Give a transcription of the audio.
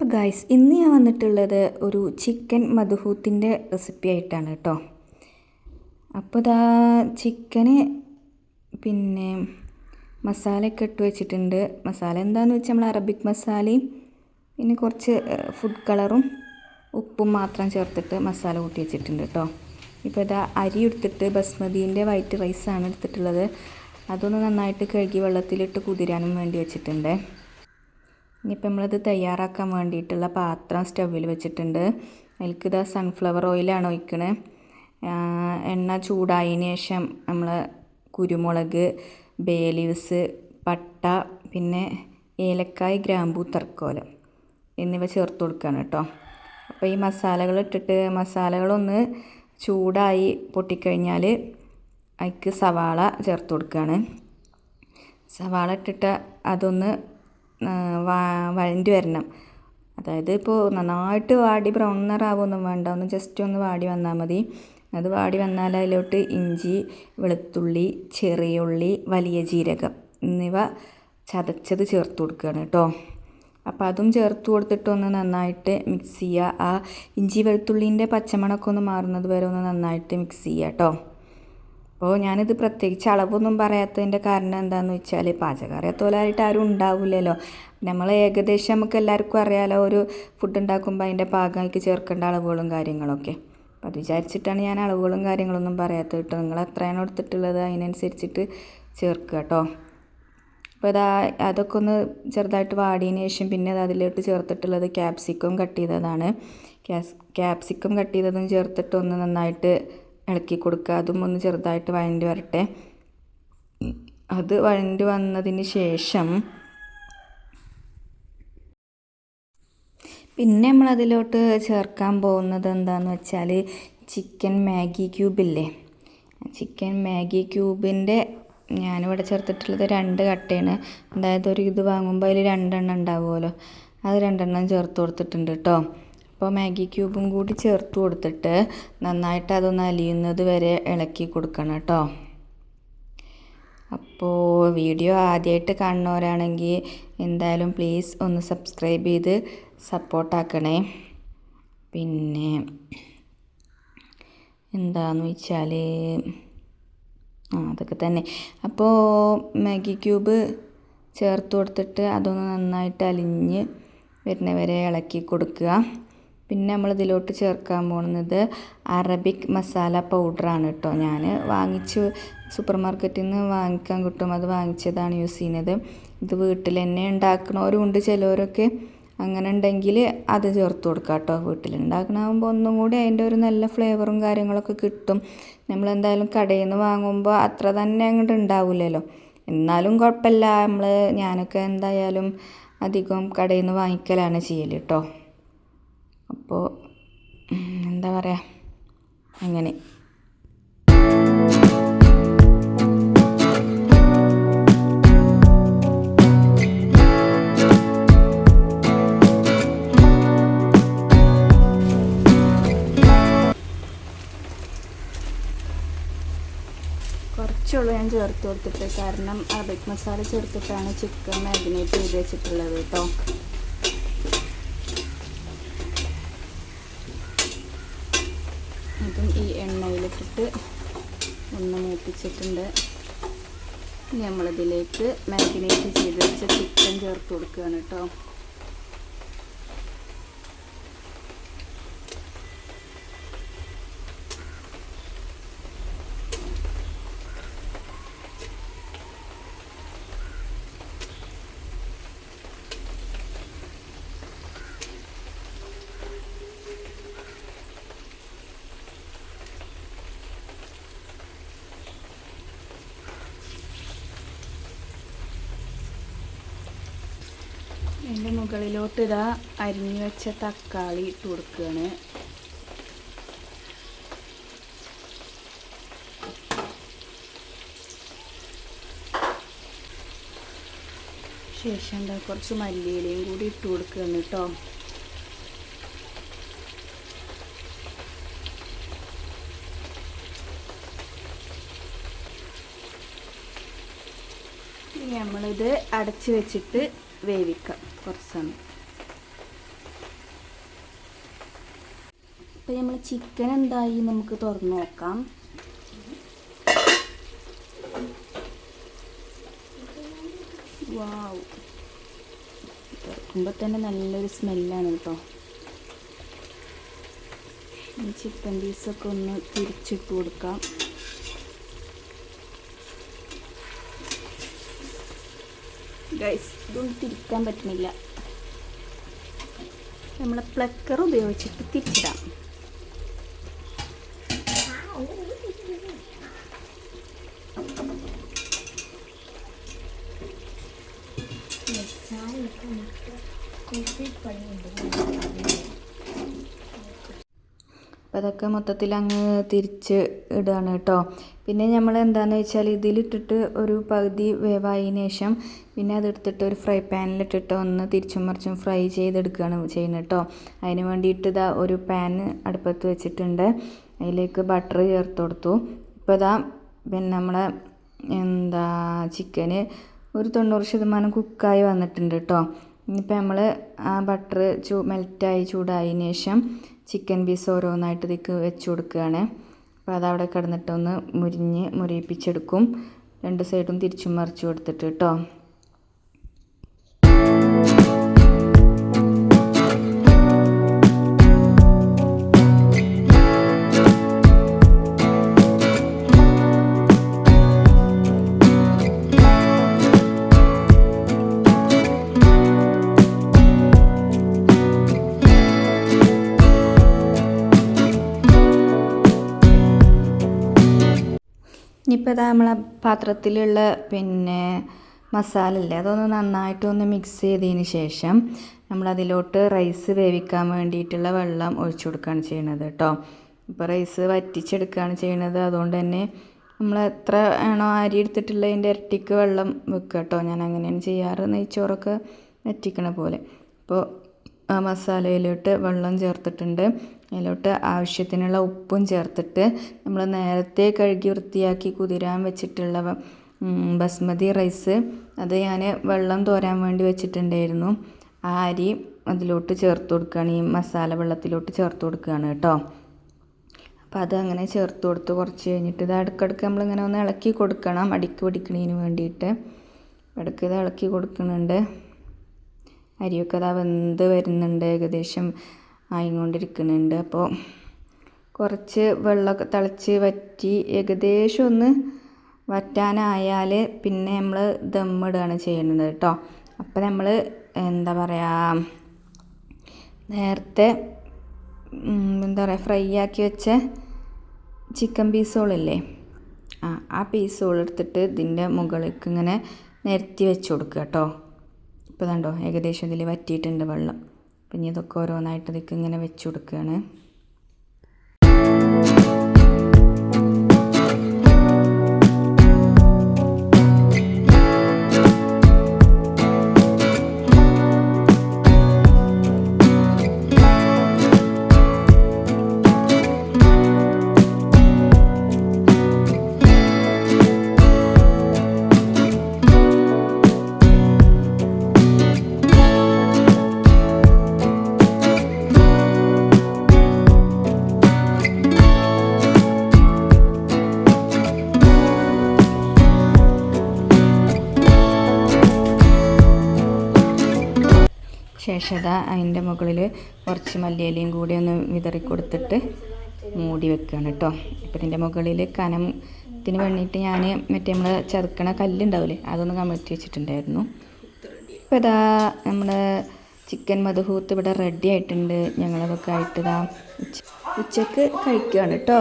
അപ്പോൾ ഗായ്സ് ഇന്ന് ഞാൻ വന്നിട്ടുള്ളത് ഒരു ചിക്കൻ മധുഹൂത്തിന്റെ റെസിപ്പി ആയിട്ടാണ് കേട്ടോ അപ്പോൾ ഇതാ ചിക്കന് പിന്നെ മസാലയൊക്കെ ഇട്ട് വെച്ചിട്ടുണ്ട്. മസാല എന്താണെന്ന് വെച്ചാൽ നമ്മൾ അറബിക് മസാലയും പിന്നെ കുറച്ച് ഫുഡ് കളറും ഉപ്പും മാത്രം ചേർത്തിട്ട് മസാല കൂട്ടി വെച്ചിട്ടുണ്ട് കേട്ടോ ഇപ്പോൾ ഇതാ അരി എടുത്തിട്ട് ബസ്മതീന്റെ വൈറ്റ് റൈസാണ് എടുത്തിട്ടുള്ളത്. അതൊന്ന് നന്നായിട്ട് കഴുകി വെള്ളത്തിലിട്ട് കുതിരാനും വേണ്ടി വെച്ചിട്ടുണ്ട്. ഇനിയിപ്പോൾ നമ്മളത് തയ്യാറാക്കാൻ വേണ്ടിയിട്ടുള്ള പാത്രം സ്റ്റൗവിൽ വെച്ചിട്ടുണ്ട്. അതിലേക്ക് ഇതാ സൺഫ്ലവർ ഓയിലാണ് ഒഴിക്കണേ. എണ്ണ ചൂടായതിന് ശേഷം നമ്മൾ കുരുമുളക് ബേ ലീവ്സ് പട്ട പിന്നെ ഏലക്കായ് ഗ്രാമ്പൂ തർക്കോലം എന്നിവ ചേർത്ത് കൊടുക്കുകയാണ് കേട്ടോ. അപ്പോൾ ഈ മസാലകൾ ഇട്ടിട്ട് മസാലകളൊന്ന് ചൂടായി പൊട്ടിക്കഴിഞ്ഞാൽ അതിക്ക് സവാള ചേർത്ത് കൊടുക്കുകയാണ് സവാള ഇട്ടിട്ട് അതൊന്ന് വഴണ്ടി വരണം. അതായത് ഇപ്പോൾ നന്നായിട്ട് വാടി ബ്രൗൺ നിറാവൊന്നും വേണ്ട. ഒന്ന് ജസ്റ്റ് ഒന്ന് വാടി വന്നാൽ മതി. അത് വാടി വന്നാൽ അതിലോട്ട് ഇഞ്ചി വെളുത്തുള്ളി ചെറിയ ഉള്ളി വലിയ ജീരകം എന്നിവ ചതച്ചത് ചേർത്ത് കൊടുക്കുകയാണ് കേട്ടോ അപ്പോൾ അതും ചേർത്ത് കൊടുത്തിട്ടൊന്ന് നന്നായിട്ട് മിക്സ് ചെയ്യുക ആ ഇഞ്ചി വെളുത്തുള്ളീന്റെ പച്ചമണക്കൊന്ന് മാറുന്നത് വരെ ഒന്ന് നന്നായിട്ട് മിക്സ് ചെയ്യുക കേട്ടോ അപ്പോൾ ഞാനിത് പ്രത്യേകിച്ച് അളവൊന്നും പറയാത്തതിന്റെ കാരണം എന്താണെന്ന് വെച്ചാൽ പാചകം അറിയാത്തോലായിട്ട് ആരും ഉണ്ടാവില്ലല്ലോ. നമ്മൾ ഏകദേശം നമുക്ക് എല്ലാവർക്കും അറിയാലോ ഒരു ഫുഡ് ഉണ്ടാക്കുമ്പോൾ അതിന്റെ പാകമായിട്ട് ചേർക്കേണ്ട അളവുകളും കാര്യങ്ങളൊക്കെ. അപ്പോൾ അത് വിചാരിച്ചിട്ടാണ് ഞാൻ അളവുകളും കാര്യങ്ങളൊന്നും പറയാത്തത് കേട്ടോ. നിങ്ങൾ എത്രയാണ് എടുത്തിട്ടുള്ളത് അതിനനുസരിച്ചിട്ട് ചേർക്കുക കേട്ടോ. അപ്പോൾ അതാ അതൊക്കെ ഒന്ന് ചെറുതായിട്ട് വാടിയതിന് ശേഷം പിന്നെ അത് അതിലോട്ട് ചേർത്തിട്ടുള്ളത് ക്യാപ്സിക്കം കട്ട് ചെയ്തതാണ്. ക്യാപ്സിക്കം കട്ട് ചെയ്തതും ചേർത്തിട്ട് ഒന്ന് നന്നായിട്ട് ഇളക്കി കൊടുക്കുക. അതും ഒന്ന് ചെറുതായിട്ട് വഴണ്ടി വരട്ടെ. അത് വഴണ്ടി വന്നതിന് ശേഷം പിന്നെ നമ്മളതിലോട്ട് ചേർക്കാൻ പോകുന്നത് എന്താണെന്ന് വെച്ചാൽ ചിക്കൻ മാഗി ക്യൂബില്ലേ ചിക്കൻ മാഗി ക്യൂബിന്റെ ഞാനിവിടെ ചേർത്തിട്ടുള്ളത് രണ്ട് കട്ടയാണ്. അതായത് ഒരു ഇത് വാങ്ങുമ്പോൾ അതിൽ രണ്ടെണ്ണം ഉണ്ടാവുമല്ലോ. അത് രണ്ടെണ്ണം ചേർത്ത് കൊടുത്തിട്ടുണ്ട് കേട്ടോ അപ്പോൾ മാഗി ക്യൂബും കൂടി ചേർത്ത് കൊടുത്തിട്ട് നന്നായിട്ട് അതൊന്ന് അലിയുന്നത് വരെ ഇളക്കി കൊടുക്കണം കേട്ടോ. അപ്പോൾ വീഡിയോ ആദ്യമായിട്ട് കാണുന്നവരാണെങ്കിൽ എന്തായാലും പ്ലീസ് ഒന്ന് സബ്സ്ക്രൈബ് ചെയ്ത് സപ്പോർട്ടാക്കണേ പിന്നെ എന്താണെന്ന് വെച്ചാൽ ആ അതൊക്കെ തന്നെ. അപ്പോൾ മാഗി ക്യൂബ് ചേർത്ത് കൊടുത്തിട്ട് അതൊന്ന് നന്നായിട്ട് അലിഞ്ഞ് വരുന്നവരെ ഇളക്കി കൊടുക്കുക. പിന്നെ നമ്മൾ ഇതിലോട്ട് ചേർക്കാൻ പോകുന്നത് അറബിക് മസാല പൗഡറാണ് കേട്ടോ ഞാൻ വാങ്ങിച്ച്. സൂപ്പർ മാർക്കറ്റിൽ നിന്ന് വാങ്ങിക്കാൻ കിട്ടും. അത് വാങ്ങിച്ചതാണ് യൂസ് ചെയ്യുന്നത്. ഇത് വീട്ടിൽ തന്നെ ഉണ്ടാക്കണവരും ഉണ്ട് ചിലവരൊക്കെ. അങ്ങനെ ഉണ്ടെങ്കിൽ അത് ചേർത്ത് കൊടുക്കുക കേട്ടോ. വീട്ടിലുണ്ടാക്കണമാകുമ്പോൾ ഒന്നും കൂടി അതിന്റെ ഒരു നല്ല ഫ്ലേവറും കാര്യങ്ങളൊക്കെ കിട്ടും. നമ്മളെന്തായാലും കടയിൽ നിന്ന് വാങ്ങുമ്പോൾ അത്ര തന്നെ അങ്ങോട്ട് ഉണ്ടാവില്ലല്ലോ. എന്നാലും കുഴപ്പമില്ല. നമ്മൾ ഞാനൊക്കെ എന്തായാലും അധികം കടയിൽ നിന്ന് വാങ്ങിക്കലാണ് ചെയ്യൽ കേട്ടോ. അപ്പോൾ എന്താ പറയുക അങ്ങനെ. കുറച്ചുള്ളൂ ഞാൻ ചേർത്ത് കൊടുത്തിട്ട്. കാരണം അറബിക് മസാല ചേർത്തിട്ടാണ് ചിക്കൻ മാരിനേറ്റ് ചെയ്ത് വെച്ചിട്ടുള്ളത് കേട്ടോ. അതും ഈ എണ്ണയിലിട്ടിട്ട് ഒന്ന് മൂപ്പിച്ചിട്ടുണ്ട്. ഇനി നമ്മളിതിലേക്ക് മാരിനേറ്റ് ചെയ്ത് വെച്ച ചിക്കൻ ചേർത്ത് കൊടുക്കുകയാണ് കേട്ടോ. അതിന്റെ മുകളിലോട്ട് ഇതാ അരിഞ്ഞു വെച്ച തക്കാളി ഇട്ട് കൊടുക്കുകയാണ് ശേഷം എന്താ കുറച്ച് മല്ലിയിലയും കൂടി ഇട്ട് കൊടുക്കുകയാണ് കേട്ടോ. നമ്മളിത് അടച്ച് വെച്ചിട്ട് വേവിക്കാം കുറച്ച് സമയം അപ്പോൾ നമ്മൾ ചിക്കൻ എന്തായി നമുക്ക് തുറന്നു നോക്കാം. വാവ് തുറക്കുമ്പോൾ തന്നെ നല്ലൊരു സ്മെല്ലാണ് കേട്ടോ ചിക്കൻ പീസൊക്കെ ഒന്ന് തിരിച്ചിട്ട് കൊടുക്കാം. ഗൈസ് ഇതൊന്നും തിരിക്കാൻ പറ്റുന്നില്ല. നമ്മളെ പ്ലക്കർ ഉപയോഗിച്ചിട്ട് തിരിച്ചിടാം. അതൊക്കെ മൊത്തത്തിൽ അങ്ങ് തിരിച്ച് ഇടുകയാണ് കേട്ടോ. പിന്നെ നമ്മൾ എന്താണെന്ന് വെച്ചാൽ ഇതിലിട്ടിട്ട് ഒരു പകുതി വേവായതിനു ശേഷം പിന്നെ അതെടുത്തിട്ട് ഒരു ഫ്രൈ പാനിലിട്ടിട്ട് ഒന്ന് തിരിച്ചും മറിച്ചും ഫ്രൈ ചെയ്തെടുക്കുകയാണ് ചെയ്യുന്നത് കേട്ടോ. അതിന് വേണ്ടിയിട്ട് ഇതാ ഒരു പാൻ അടുപ്പത്ത് വെച്ചിട്ടുണ്ട്. അതിലേക്ക് ബട്ടർ ചേർത്ത് കൊടുത്തു. ഇപ്പോൾ ഇതാ പിന്നെ നമ്മളെ എന്താ ചിക്കന് ഒരു തൊണ്ണൂറ് ശതമാനം കുക്കായി വന്നിട്ടുണ്ട് കേട്ടോ. ഇനിയിപ്പോൾ നമ്മൾ ആ ബട്ടർ ചൂ മെൽറ്റായി ചൂടായതിന് ശേഷം ചിക്കൻ പീസ് ഓരോന്നായിട്ട് ഇതിക്ക് വെച്ച് കൊടുക്കുകയാണ്. അപ്പോൾ അതവിടെ കിടന്നിട്ടൊന്ന് മുരിഞ്ഞ് മുരിയിപ്പിച്ചെടുക്കും. രണ്ട് സൈഡും തിരിച്ചും മറിച്ച് കൊടുത്തിട്ട് കേട്ടോ. ഇനിയിപ്പോൾ ഇതാ നമ്മളെ പാത്രത്തിലുള്ള പിന്നെ മസാല അല്ലേ അതൊന്ന് നന്നായിട്ടൊന്ന് മിക്സ് ചെയ്തതിന് ശേഷം നമ്മളതിലോട്ട് റൈസ് വേവിക്കാൻ വേണ്ടിയിട്ടുള്ള വെള്ളം ഒഴിച്ചു കൊടുക്കുകയാണ് ചെയ്യണത് കേട്ടോ. ഇപ്പോൾ റൈസ് വറ്റിച്ചെടുക്കുകയാണ് ചെയ്യണത്. അതുകൊണ്ട് തന്നെ നമ്മൾ എത്ര ആണോ അരി എടുത്തിട്ടുള്ളതിന്റെ ഇരട്ടിക്ക് വെള്ളം വെക്കുക കേട്ടോ. ഞാൻ അങ്ങനെയാണ് ചെയ്യാറ് നെയ്ച്ചോറൊക്കെ വറ്റിക്കണ പോലെ. അപ്പോൾ ആ മസാലയിലോട്ട് വെള്ളം ചേർത്തിട്ടുണ്ട്. അതിലോട്ട് ആവശ്യത്തിനുള്ള ഉപ്പും ചേർത്തിട്ട് നമ്മൾ നേരത്തെ കഴുകി വൃത്തിയാക്കി കുതിരാൻ വെച്ചിട്ടുള്ള ബസ്മതി റൈസ്. അത് ഞാൻ വെള്ളം തോരാൻ വേണ്ടി വെച്ചിട്ടുണ്ടായിരുന്നു. ആ അരി അതിലോട്ട് ചേർത്ത് കൊടുക്കുകയാണ് ഈ മസാല വെള്ളത്തിലോട്ട് ചേർത്ത് കൊടുക്കുകയാണ് കേട്ടോ. അപ്പോൾ അത് അങ്ങനെ ചേർത്ത് കൊടുത്ത് കുറച്ച് കഴിഞ്ഞിട്ട് ഇത് ഇടയ്ക്കിടയ്ക്ക് നമ്മളിങ്ങനെ ഒന്ന് ഇളക്കി കൊടുക്കണം. അടിക്ക് പിടിക്കണതിന് വേണ്ടിയിട്ട്. ഇടയ്ക്ക് ഇത് ഇളക്കി കൊടുക്കുന്നുണ്ട്. അരിയൊക്കെ അതാ വെന്ത് വരുന്നുണ്ട് ഏകദേശം ആയിക്കൊണ്ടിരിക്കുന്നുണ്ട്. അപ്പോൾ കുറച്ച് വെള്ളമൊക്കെ തിളച്ച് വറ്റി ഏകദേശം ഒന്ന് വറ്റാനായാൽ പിന്നെ നമ്മൾ ദമ്മിടുകയാണ് ചെയ്യുന്നത് കേട്ടോ. അപ്പോൾ നമ്മൾ എന്താ പറയുക നേരത്തെ എന്താ പറയുക ഫ്രൈ ആക്കി വെച്ച ചിക്കൻ പീസുകളില്ലേ ആ ആ പീസുകൾ എടുത്തിട്ട് ഇതിന്റെ മുകളിലേക്ക് ഇങ്ങനെ നിരത്തി വെച്ച് കൊടുക്കുക കേട്ടോ. ഇപ്പോൾ കണ്ടോ ഏകദേശം ഇതിൽ വറ്റിയിട്ടുണ്ട് വെള്ളം. പിന്നെ ഇതൊക്കെ ഓരോന്നായിട്ട് ഇതിലേക്ക് ഇങ്ങനെ വെച്ച് കൊടുക്കുകയാണ് ശേഷം അതിന്റെ മുകളിൽ കുറച്ച് മല്ലിയിലയും കൂടി ഒന്ന് വിതറി കൊടുത്തിട്ട് മൂടി വെക്കുകയാണ് കേട്ടോ. ഇപ്പം ഇതിന്റെ മുകളിൽ കനത്തിന് വേണ്ടിയിട്ട് ഞാൻ മറ്റേ നമ്മൾ ചെറുക്കണ കല്ലുണ്ടാവില്ലേ അതൊന്ന് കമഴ്ത്തി വെച്ചിട്ടുണ്ടായിരുന്നു. ഇപ്പം ഇതാ നമ്മൾ ചിക്കൻ മധുഹൂത്ത് ഇവിടെ റെഡി ആയിട്ടുണ്ട്. ഞങ്ങളതൊക്കെ ആയിട്ട് ഇതാ ഉച്ചയ്ക്ക് കഴിക്കുകയാണ് കേട്ടോ.